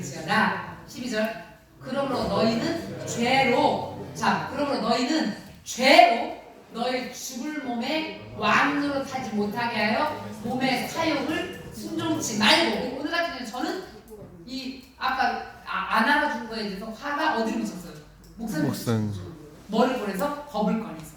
지어라 12절 그러므로 너희는 죄로 자 그러므로 너희는 죄로 너희 죽을 몸에 왕노로 타지 못하게 하여 몸의 사욕을 순종치 말고 오늘 같은 경우는 저는 이 아까 아, 안 알아준 거에 대해서 화가 어디로 미쳤어요? 목사님 목사님. 머리를 보내서 법을 꺼내서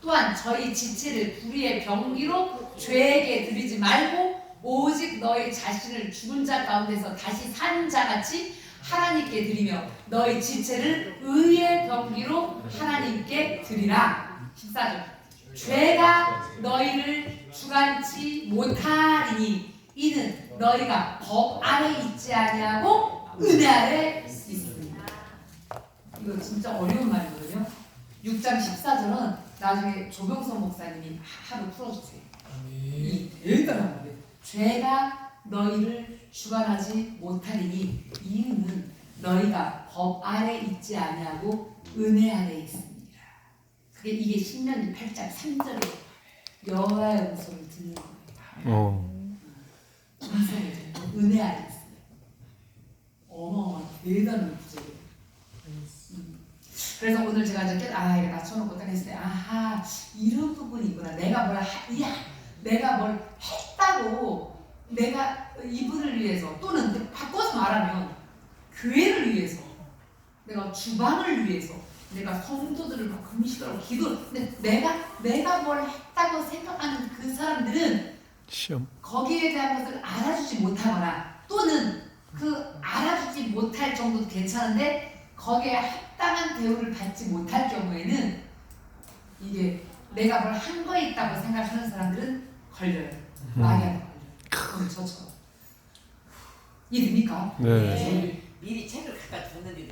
또한 저희 지체를 불의의 병기로 죄에게 드리지 말고 오직 너희 자신을 죽은 자 가운데서 다시 산 자같이 하나님께 드리며 너희 지체를 의의 병기로 하나님께 드리라. 14절. 죄가 너희를 주관치 못하리니 이는 너희가 법 아래 있지 아니하고 은혜 아래 있습니다. 이거 진짜 어려운 말이거든요. 6장 14절은 나중에 조병선 목사님이 하루 풀어주세요. 이 대단한 말이에요. 죄가 너희를 주관하지 못하리니 이유는 너희가 법 아래 있지 아니하고 은혜 아래 있습니다. 그게 이게 신명기 8장 3절에 여호와의 음성을 듣는 거예요. 어. 은혜 아래 있어요. 어마어마한 대단한 구절이에요. 음. 그래서 오늘 제가 이제 깨- 아 이거 낮춰놓고 딱 했을 때 아하 이런 부분이 있구나 내가 뭘 하, 야 내가 뭘 했다고 내가 이분을 위해서 또는 바꿔서 말하면 교회를 위해서 내가 주방을 위해서 내가 성도들을 막 금식하고 기도 근데 내가 내가 뭘 했다고 생각하는 그 사람들은 시험. 거기에 대한 것을 알아주지 못하거나 또는 그 알아주지 못할 정도도 괜찮은데 거기에 합당한 대우를 받지 못할 경우에는 이게 내가 뭘 한 거에 있다고 생각하는 사람들은 걸려요. 마귀한테 걸려요. 오늘 저처럼. 이해됩니까? 네. 미리 책을 갖다 줬는데